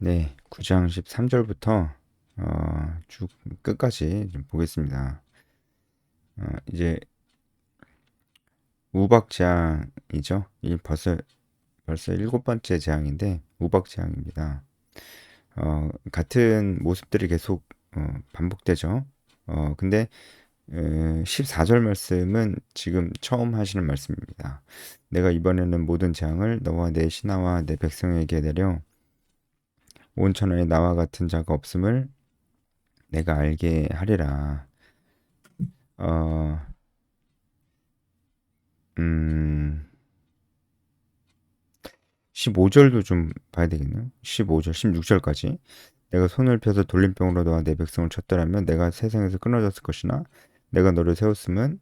네, 9장 13절부터 어, 쭉 끝까지 좀 보겠습니다. 어, 이제 우박 재앙이죠. 이 벌써 벌써 일곱 번째 재앙인데 우박 재앙입니다. 어, 같은 모습들이 계속 어, 반복되죠. 어, 근데 에, 14절 말씀은 지금 처음 하시는 말씀입니다. 내가 이번에는 모든 재앙을 너와 내 신하와 내 백성에게 내려 온 천하에 나와 같은 자가 없음을 내가 알게 하리라. 어, 음, 15절도 좀 봐야 되겠네요. 15절, 16절까지. 내가 손을 펴서 돌림병으로 너와 내 백성을 쳤더라면 내가 세상에서 끊어졌을 것이나 내가 너를 세웠으면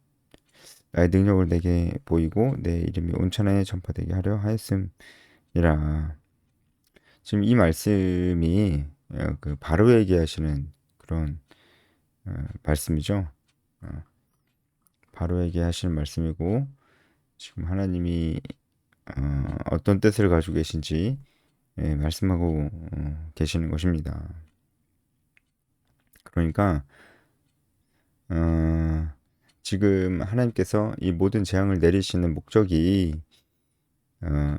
나의 능력을 내게 보이고 내 이름이 온 천하에 전파되게 하려 하였음이라. 지금 이 말씀이 어, 그 바로 얘기하시는 그런 어, 말씀이죠. 어, 바로 얘기하시는 말씀이고 지금 하나님이 어, 어떤 뜻을 가지고 계신지 예, 말씀하고 어, 계시는 것입니다. 그러니까 어, 지금 하나님께서 이 모든 재앙을 내리시는 목적이 어,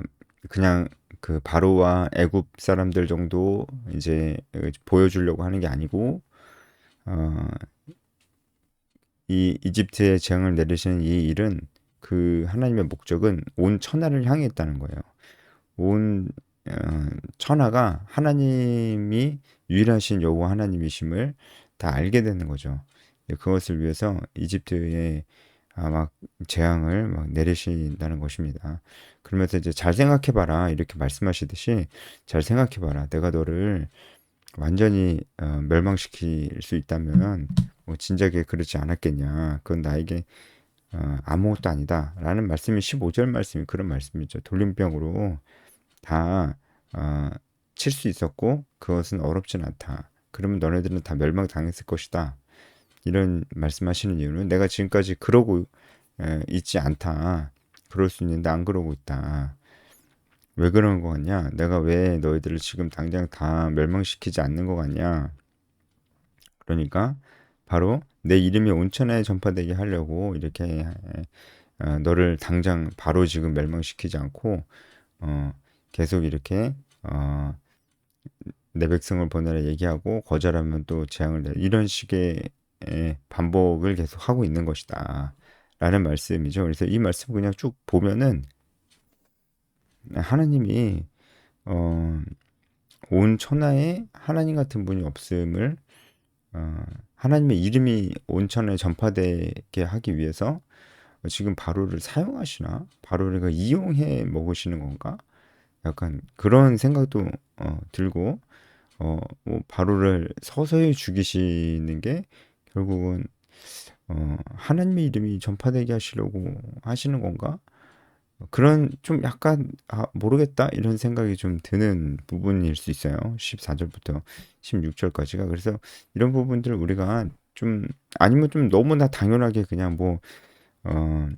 그냥 그 바로와 애굽 사람들 정도 이제 보여주려고 하는 게 아니고 어, 이 이집트의 재앙을 내리시는 이 일은 그 하나님의 목적은 온 천하를 향해 있다는 거예요. 온 어, 천하가 하나님이 유일하신 여호와 하나님이심을 다 알게 되는 거죠. 그것을 위해서 이집트에 아, 막 재앙을 막 내리신다는 것입니다. 그러면서 이제 잘 생각해봐라 이렇게 말씀하시듯이 잘 생각해봐라. 내가 너를 완전히 어, 멸망시킬 수 있다면 뭐 진작에 그렇지 않았겠냐. 그건 나에게 어, 아무것도 아니다 라는 말씀이 15절 말씀이 그런 말씀이죠. 돌림병으로 다 어, 칠수 있었고 그것은 어렵진 않다. 그러면 너네들은 다 멸망당했을 것이다. 이런 말씀하시는 이유는 내가 지금까지 그러고 에, 있지 않다. 그럴 수 있는데 안 그러고 있다. 왜 그런 거 같냐? 내가 왜 너희들을 지금 당장 다 멸망시키지 않는 거 같냐? 그러니까 바로 내 이름이 온천에 전파되게 하려고 이렇게 어, 너를 당장 바로 지금 멸망시키지 않고 어, 계속 이렇게 어, 내 백성을 보내라 얘기하고 거절하면 또 재앙을 내 이런 식의 반복을 계속 하고 있는 것이다. 라는 말씀이죠. 그래서 이 말씀 그냥 쭉 보면은 하나님이 어, 온 천하에 하나님 같은 분이 없음을 어, 하나님의 이름이 온 천하에 전파되게 하기 위해서 지금 바로를 사용하시나 바로를 이용해 먹으시는 건가? 약간 그런 생각도 어, 들고 어, 뭐 바로를 서서히 죽이시는 게 결국은 어, 하나님의 이름이 전파되게 하시려고 하시는 건가? 그런 좀 약간 아, 모르겠다 이런 생각이 좀 드는 부분일 수 있어요. 14절부터 16절까지가 그래서 이런 부분들을 우리가 좀 아니면 좀 너무나 당연하게 그냥 뭐 어,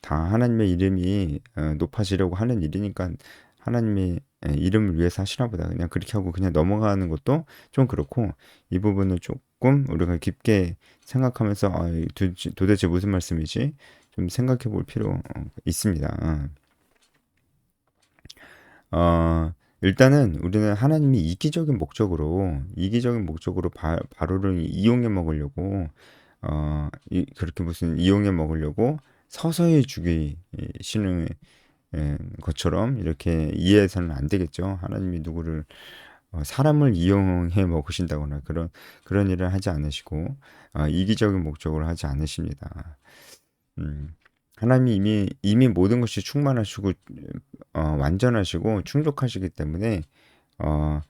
다 하나님의 이름이 어, 높아지려고 하는 일이니까 하나님의 예, 이름을 위해서 하시나 보다. 그냥 그렇게 하고 그냥 넘어가는 것도 좀 그렇고 이 부분을 조금 우리가 깊게 생각하면서 아, 도대체 무슨 말씀이지? 좀 생각해 볼 필요 어, 있습니다. 어, 일단은 우리는 하나님이 이기적인 목적으로 이기적인 목적으로 바, 바로를 이용해 먹으려고 어, 이, 그렇게 무슨 이용해 먹으려고 서서히 죽이시는 예, 것처럼 이렇게 이해해서는 안 되겠죠. 하나님이 누구를 어, 사람을 이용해 먹으신다거나 그런 그런 일을 하지 않으시고 어, 이기적인 목적으로 하지 않으십니다. 음, 하나님이 이미 이미 모든 것이 충만하시고 어, 완전하시고 충족하시기 때문에 어,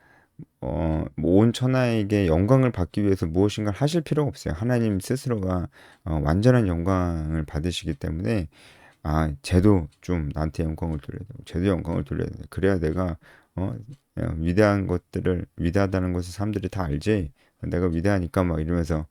어, 온 천하에게 영광을 받기 위해서 무엇인가 하실 필요가 없어요. 하나님 스스로가 어, 완전한 영광을 받으시기 때문에 아, 쟤도 좀 나한테 영광을 돌려야 되고, 쟤도 영광을 돌려야 돼. 그래야 내가, 어, 위대한 것들을, 위대하다는 것을 사람들이 다 알지. 내가 위대하니까 막 이러면서,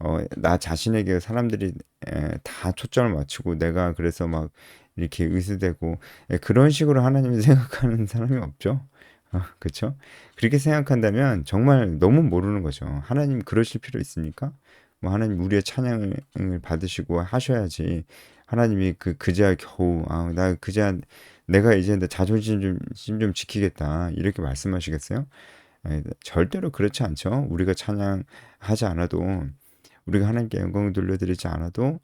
어, 나 자신에게 사람들이 에, 다 초점을 맞추고, 내가 그래서 막 이렇게 의스되고, 에, 그런 식으로 하나님을 생각하는 사람이 없죠. 어, 그렇죠? 그렇게 생각한다면 정말 너무 모르는 거죠. 하나님 그러실 필요 있습니까? 뭐 하나님 우리의 찬양을 받으시고 하셔야지 하나님이 그 그제야 겨우 아 나 그제야 내가 이제 내 자존심 좀, 좀 지키겠다 이렇게 말씀하시겠어요? 에, 절대로 그렇지 않죠. 우리가 찬양하지 않아도 우리가 하나님께 영광을 돌려드리지 않아도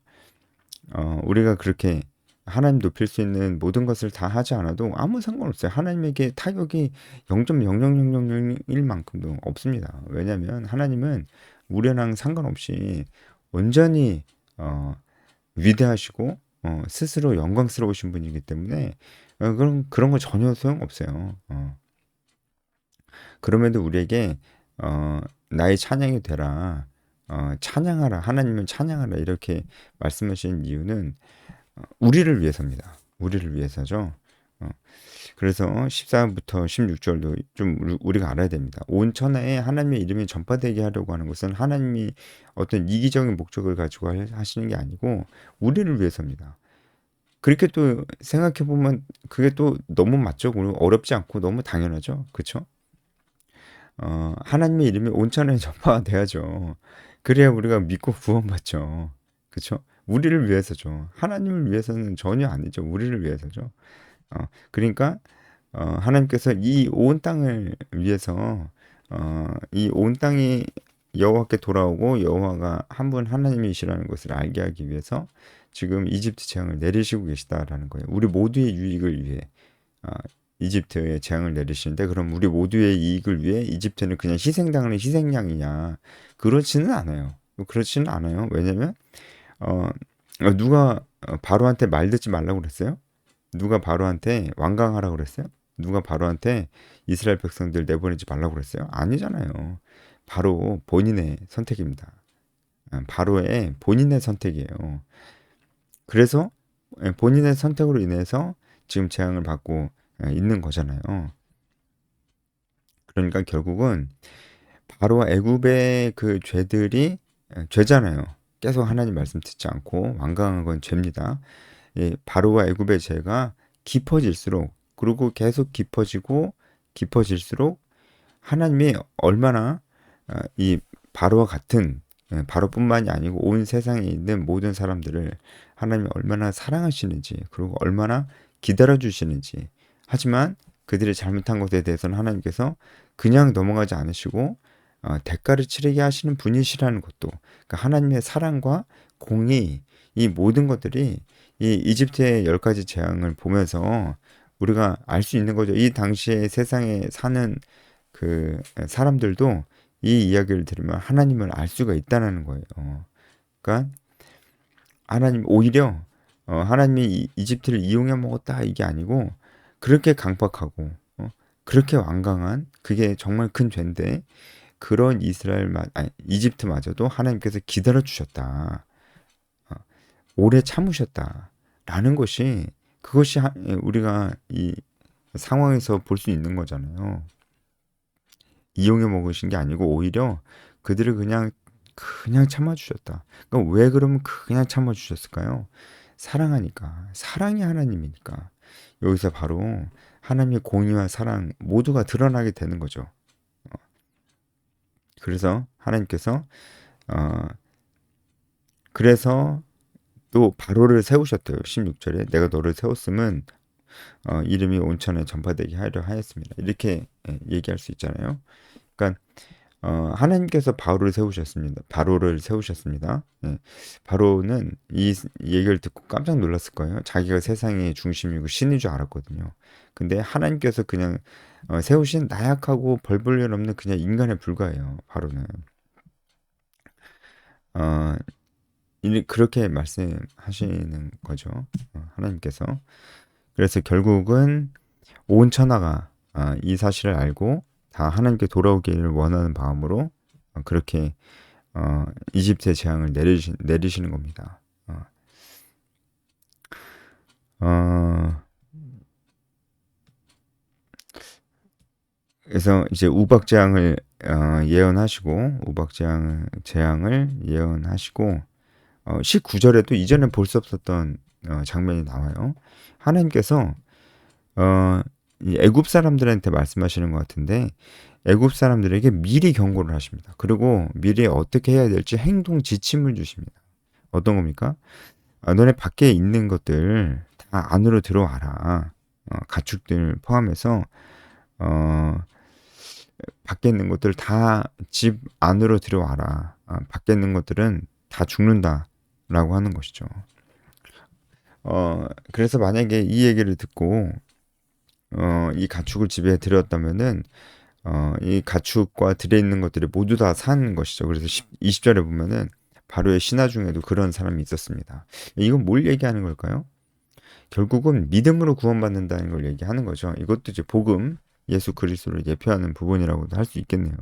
어, 우리가 그렇게 하나님 높일 수 있는 모든 것을 다 하지 않아도 아무 상관없어요. 하나님에게 타격이 0.00001만큼도 없습니다. 왜냐하면 하나님은 우리랑 상관없이 온전히 어, 위대하시고 어, 스스로 영광스러우신 분이기 때문에 어, 그런 그런 거 전혀 소용 없어요. 어. 그럼에도 우리에게 어, 나의 찬양이 되라, 어, 찬양하라, 하나님은 찬양하라 이렇게 말씀하신 이유는 어, 우리를 위해서입니다. 우리를 위해서죠. 어, 그래서 14부터 16절도 좀 우리가 알아야 됩니다. 온 천하에 하나님의 이름이 전파되게 하려고 하는 것은 하나님이 어떤 이기적인 목적을 가지고 하시는 게 아니고 우리를 위해서입니다. 그렇게 또 생각해 보면 그게 또 너무 맞죠. 어렵지 않고 너무 당연하죠. 그렇죠? 어, 하나님의 이름이 온 천하에 전파돼야죠. 그래야 우리가 믿고 구원받죠. 그렇죠? 우리를 위해서죠. 하나님을 위해서는 전혀 아니죠. 우리를 위해서죠. 어, 그러니까 어, 하나님께서 이 온 땅을 위해서 어, 이 온 땅이 여호와께 돌아오고 여호와가 한 분 하나님이시라는 것을 알게 하기 위해서 지금 이집트 재앙을 내리시고 계시다라는 거예요. 우리 모두의 유익을 위해 어, 이집트에 재앙을 내리시는데 그럼 우리 모두의 이익을 위해 이집트는 그냥 희생당하는 희생양이냐? 그렇지는 않아요. 그렇지는 않아요. 왜냐면 어, 누가 바로한테 말 듣지 말라고 그랬어요? 누가 바로한테 완강하라고 그랬어요? 누가 바로한테 이스라엘 백성들 내보내지 말라고 그랬어요? 아니잖아요. 바로 본인의 선택입니다. 아, 바로의 본인의 선택이에요. 그래서 예, 본인의 선택으로 인해서 지금 재앙을 받고 예, 있는 거잖아요. 그러니까 결국은 바로 애굽의 그 죄들이 예, 죄잖아요. 계속 하나님 말씀 듣지 않고 완강한 건 죄입니다. 바로와 애굽의 죄가 깊어질수록 그리고 계속 깊어지고 깊어질수록 하나님이 얼마나 어, 이 바로와 같은 예, 바로뿐만이 아니고 온 세상에 있는 모든 사람들을 하나님이 얼마나 사랑하시는지 그리고 얼마나 기다려 주시는지. 하지만 그들이 잘못한 것에 대해서는 하나님께서 그냥 넘어가지 않으시고 어, 대가를 치르게 하시는 분이시라는 것도 그러니까 하나님의 사랑과 공의 이 모든 것들이 이 이집트의 열 가지 재앙을 보면서 우리가 알 수 있는 거죠. 이 당시에 세상에 사는 그 사람들도 이 이야기를 들으면 하나님을 알 수가 있다는 거예요. 그러니까 하나님 오히려 어, 하나님이 이집트를 이용해 먹었다 이게 아니고 그렇게 강박하고 어, 그렇게 완강한 그게 정말 큰 죄인데 그런 이스라엘 마, 아니, 이집트마저도 하나님께서 기다려 주셨다. 어, 오래 참으셨다라는 것이 그것이 하, 우리가 이 상황에서 볼 수 있는 거잖아요. 이용해 먹으신 게 아니고 오히려 그들을 그냥 그냥 참아주셨다. 그러니까 왜 그러면 그냥 참아주셨을까요? 사랑하니까 사랑이 하나님이니까 여기서 바로 하나님의 공의와 사랑 모두가 드러나게 되는 거죠. 어. 그래서 하나님께서 어 그래서 또 바로를 세우셨대요. 16절에 내가 너를 세웠음은 어, 이름이 온천에 전파되게 하려 하였습니다. 이렇게 예, 얘기할 수 있잖아요. 그러니까 어, 하나님께서 바로를 세우셨습니다. 바로를 세우셨습니다. 예. 바로는 이 얘기를 듣고 깜짝 놀랐을 거예요. 자기가 세상의 중심이고 신인 줄 알았거든요. 근데 하나님께서 그냥 어, 세우신 나약하고 벌벌 일 없는 그냥 인간에 불과해요. 바로는. 어, 그렇게 말씀하시는 거죠. 어, 하나님께서. 그래서 결국은 온 천하가 어, 이 사실을 알고 다 하나님께 돌아오기를 원하는 마음으로 어, 그렇게 어, 이집트의 재앙을 내리시, 내리시는 겁니다. 그래서 이제 우박 재앙을 어, 예언하시고 우박 재앙 재앙을 예언하시고 어, 19절에도 이전에 볼 수 없었던 어, 장면이 나와요. 하나님께서 어, 이 애굽 사람들한테 말씀하시는 것 같은데 애굽 사람들에게 미리 경고를 하십니다. 그리고 미리 어떻게 해야 될지 행동 지침을 주십니다. 어떤 겁니까? 아, 너네 밖에 있는 것들 다 안으로 들어와라. 어, 가축들 포함해서 어, 밖에 있는 것들 다 집 안으로 들어와라. 어, 밖에 있는 것들은 다 죽는다 라고 하는 것이죠. 어, 그래서 만약에 이 얘기를 듣고 어, 이 가축을 집에 들였다면은 어, 이 가축과 들에 있는 것들이 모두 다 산 것이죠. 그래서 10, 20절에 보면은 바로의 신하 중에도 그런 사람이 있었습니다. 이건 뭘 얘기하는 걸까요? 결국은 믿음으로 구원받는다는 걸 얘기하는 거죠. 이것도 이제 복음, 예수 그리스도를 예표하는 부분이라고도 할 수 있겠네요.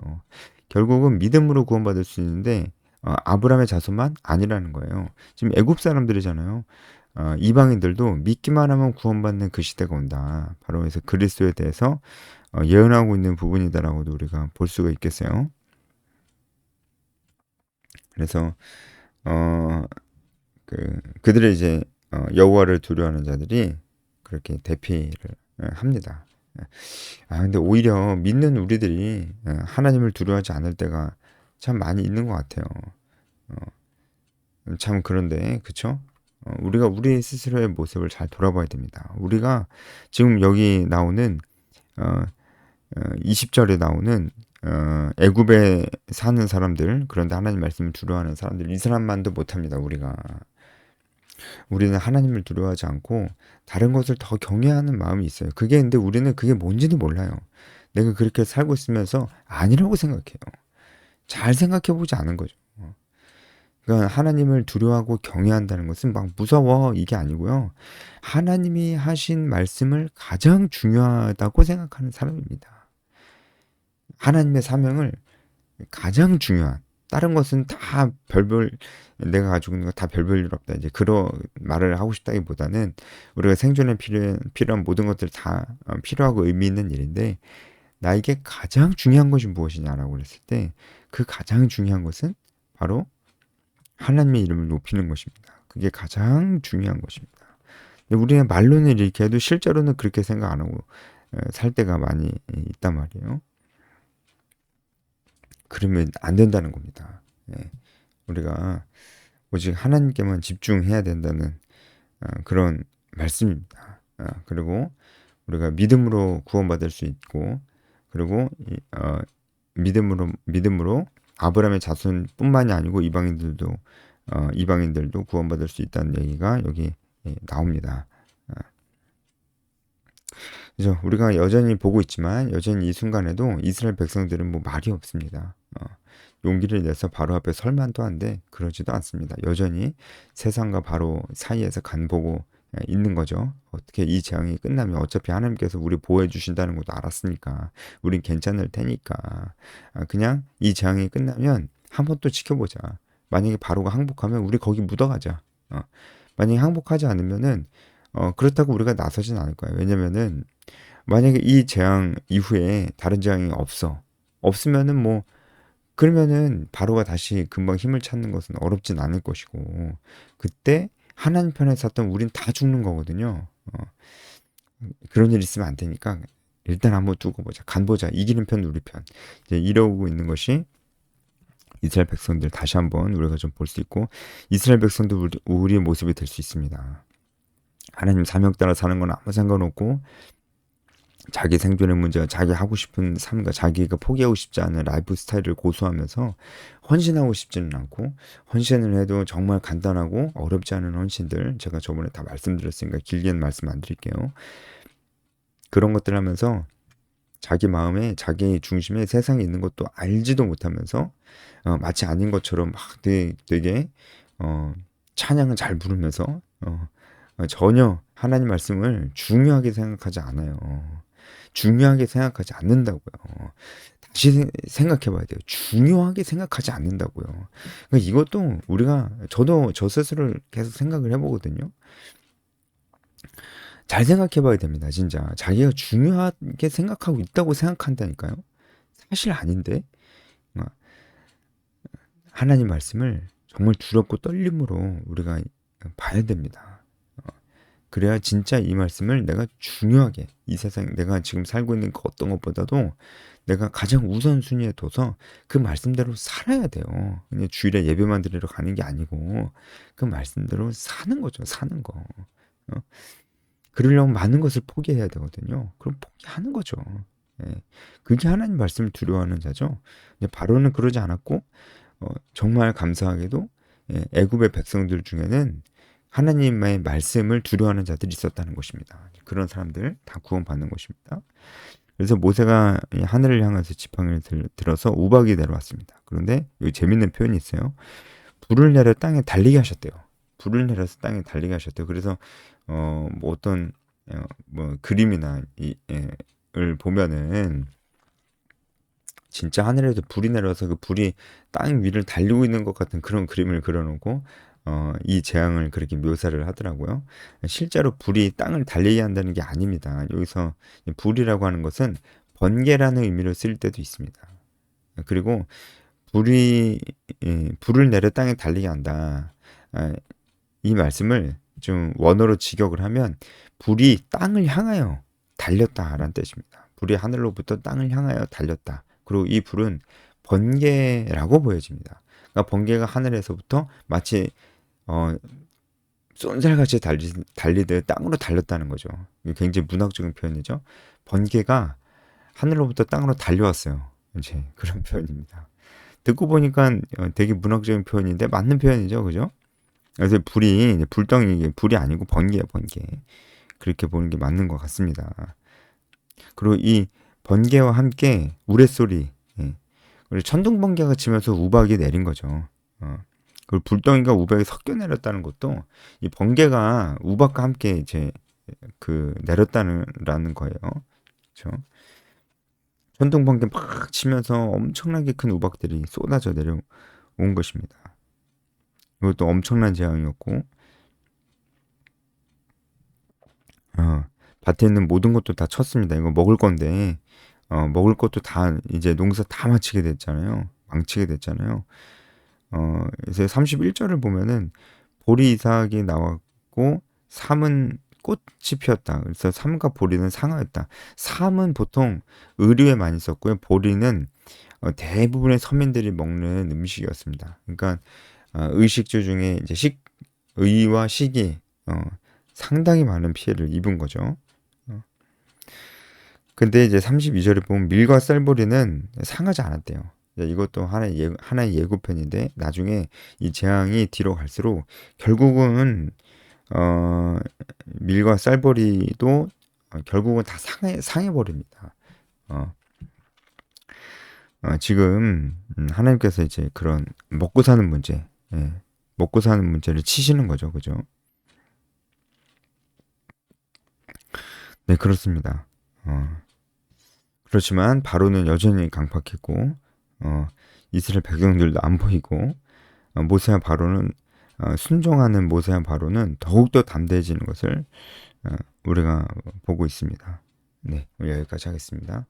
결국은 믿음으로 구원받을 수 있는데 어, 아브라함의 자손만 아니라는 거예요. 지금 애굽 사람들이잖아요. 어, 이방인들도 믿기만 하면 구원받는 그 시대가 온다. 바로 그래서 그리스도에 대해서 어, 예언하고 있는 부분이다라고도 우리가 볼 수가 있겠어요. 그래서 어, 그 그들의 이제 어, 여호와를 두려워하는 자들이 그렇게 대피를 예, 합니다. 예. 아 근데 오히려 믿는 우리들이 예, 하나님을 두려워하지 않을 때가 참 많이 있는 것 같아요. 어, 참 그런데 그쵸? 어, 우리가 우리 스스로의 모습을 잘 돌아봐야 됩니다. 우리가 지금 여기 나오는 어, 20절에 나오는 어, 애굽에 사는 사람들 그런데 하나님 말씀을 두려워하는 사람들 이 사람만도 못합니다. 우리가 우리는 하나님을 두려워하지 않고 다른 것을 더 경외하는 마음이 있어요. 그게 근데 우리는 그게 뭔지도 몰라요. 내가 그렇게 살고 있으면서 아니라고 생각해요. 잘 생각해 보지 않은 거죠. 그러니까 하나님을 두려워하고 경외한다는 것은 막 무서워 이게 아니고요. 하나님이 하신 말씀을 가장 중요하다고 생각하는 사람입니다. 하나님의 사명을 가장 중요한 다른 것은 다 별별 내가 가지고 있는 거 다 별별 일 없다. 이제 그런 말을 하고 싶다기보다는 우리가 생존에 필요한, 필요한 모든 것들 다 어, 필요하고 의미 있는 일인데 나에게 가장 중요한 것이 무엇이냐라고 그랬을 때 그 가장 중요한 것은 바로 하나님의 이름을 높이는 것입니다. 그게 가장 중요한 것입니다. 우리는 말로는 이렇게 해도 실제로는 그렇게 생각 안 하고 살 때가 많이 있단 말이에요. 그러면 안 된다는 겁니다. 예. 우리가 오직 하나님께만 집중해야 된다는 어, 그런 말씀입니다. 어, 그리고 우리가 믿음으로 구원받을 수 있고 그리고 어, 믿음으로 믿음으로 아브라함의 자손뿐만이 아니고 이방인들도 어, 이방인들도 구원받을 수 있다는 얘기가 여기 예, 나옵니다. 그죠? 우리가 여전히 보고 있지만 여전히 이 순간에도 이스라엘 백성들은 뭐 말이 없습니다. 어, 용기를 내서 바로 앞에 설만도 한데 그러지도 않습니다. 여전히 세상과 바로 사이에서 간보고 예, 있는 거죠. 어떻게 이 재앙이 끝나면 어차피 하나님께서 우리 보호해 주신다는 것도 알았으니까 우린 괜찮을 테니까 아, 그냥 이 재앙이 끝나면 한번 또 지켜보자. 만약에 바로가 항복하면 우리 거기 묻어가자. 어. 만약에 항복하지 않으면은 어, 그렇다고 우리가 나서진 않을 거예요. 왜냐면은 만약에 이 재앙 이후에 다른 재앙이 없어. 없으면은 뭐 그러면은 바로가 다시 금방 힘을 찾는 것은 어렵진 않을 것이고 그때 하나님 편에 섰던 우린 다 죽는 거거든요. 어, 그런 일 있으면 안 되니까 일단 한번 두고 보자. 간 보자. 이기는 편 우리 편. 이제 이러고 있는 것이 이스라엘 백성들 다시 한번 우리가 좀 볼 수 있고 이스라엘 백성도 우리, 우리의 모습이 될 수 있습니다. 하나님 사명 따라 사는 건 아무 상관없고 자기 생존의 문제가 자기 하고 싶은 삶과 자기가 포기하고 싶지 않은 라이프 스타일을 고수하면서 헌신하고 싶지는 않고 헌신을 해도 정말 간단하고 어렵지 않은 헌신들 제가 저번에 다 말씀드렸으니까 길게는 말씀 안 드릴게요. 그런 것들 하면서 자기 마음에 자기 중심에 세상에 있는 것도 알지도 못하면서 어, 마치 아닌 것처럼 막 되게, 되게 어, 찬양을 잘 부르면서 어, 어, 전혀 하나님 말씀을 중요하게 생각하지 않아요. 중요하게 생각하지 않는다고요. 다시 생각해 봐야 돼요. 중요하게 생각하지 않는다고요. 그러니까 이것도 우리가, 저도 저 스스로를 계속 생각을 해 보거든요. 잘 생각해 봐야 됩니다. 진짜. 자기가 중요하게 생각하고 있다고 생각한다니까요. 사실 아닌데. 어, 하나님 말씀을 정말 두렵고 떨림으로 우리가 봐야 됩니다. 그래야 진짜 이 말씀을 내가 중요하게 이 세상 내가 지금 살고 있는 그 어떤 것보다도 내가 가장 우선순위에 둬서 그 말씀대로 살아야 돼요. 그냥 주일에 예배만 드리러 가는 게 아니고 그 말씀대로 사는 거죠. 사는 거. 어? 그러려면 많은 것을 포기해야 되거든요. 그럼 포기하는 거죠. 예. 그게 하나님 말씀을 두려워하는 자죠. 근데 바로는 그러지 않았고 어, 정말 감사하게도 예, 애굽의 백성들 중에는 하나님의 말씀을 두려워하는 자들이 있었다는 것입니다. 그런 사람들 다 구원받는 것입니다. 그래서 모세가 하늘을 향해서 지팡이를 들어서 우박이 내려왔습니다. 그런데 여기 재밌는 표현이 있어요. 불을 내려 땅에 달리게 하셨대요. 불을 내려서 땅에 달리게 하셨대요. 그래서 어, 뭐 어떤 어, 뭐 그림이나 이, 예, 을 보면은 진짜 하늘에서 불이 내려서 그 불이 땅 위를 달리고 있는 것 같은 그런 그림을 그려놓고 어, 이 재앙을 그렇게 묘사를 하더라고요. 실제로 불이 땅을 달리게 한다는 게 아닙니다. 여기서 불이라고 하는 것은 번개라는 의미로 쓸 때도 있습니다. 그리고 불이 예, 불을 내려 땅에 달리게 한다. 아, 이 말씀을 좀 원어로 직역을 하면 불이 땅을 향하여 달렸다라는 뜻입니다. 불이 하늘로부터 땅을 향하여 달렸다. 그리고 이 불은 번개라고 보여집니다. 그러니까 번개가 하늘에서부터 마치 어, 쏜살같이 달리, 달리듯 땅으로 달렸다는 거죠. 굉장히 문학적인 표현이죠. 번개가 하늘로부터 땅으로 달려왔어요. 이제 그런 표현입니다. 듣고 보니까 어, 되게 문학적인 표현인데 맞는 표현이죠, 그죠? 그래서 불이 불덩이 불이 아니고 번개예요, 번개. 그렇게 보는 게 맞는 것 같습니다. 그리고 이 번개와 함께 우레소리, 예. 그리고 천둥 번개가 치면서 우박이 내린 거죠. 어. 그리고 불덩이가 우박이 섞여 내렸다는 것도 이 번개가 우박과 함께 이제 그 내렸다는 라는 거예요. 그렇죠? 천둥 번개 막 치면서 엄청나게 큰 우박들이 쏟아져 내려온 것입니다. 이것도 엄청난 재앙이었고, 어, 밭에 있는 모든 것도 다 쳤습니다. 이거 먹을 건데, 어, 먹을 것도 다 이제 농사 다 마치게 됐잖아요. 망치게 됐잖아요. 어, 그래서 31절을 보면은 보리 이삭이 나왔고 삼은 꽃이 피었다. 그래서 삼과 보리는 상하였다. 삼은 보통 의류에 많이 썼고요. 보리는 어, 대부분의 서민들이 먹는 음식이었습니다. 그러니까 어, 의식주 중에 이제 식 의와 식이 어, 상당히 많은 피해를 입은 거죠. 어. 근데 이제 32절에 보면 밀과 쌀보리는 상하지 않았대요. 이것도 하나의, 예, 하나의 예고편인데 나중에 이 재앙이 뒤로 갈수록 결국은 어, 밀과 쌀보리도 어, 결국은 다 상해 상해 버립니다. 어. 어, 지금 음, 하나님께서 이제 그런 먹고 사는 문제, 예, 먹고 사는 문제를 치시는 거죠, 그죠? 네, 그렇습니다. 어. 그렇지만 바로는 여전히 강팍했고 어, 이스라엘 백성들도 안 보이고 어, 모세와 바로는 어, 순종하는 모세와 바로는 더욱더 담대해지는 것을 어, 우리가 보고 있습니다. 네, 여기까지 하겠습니다.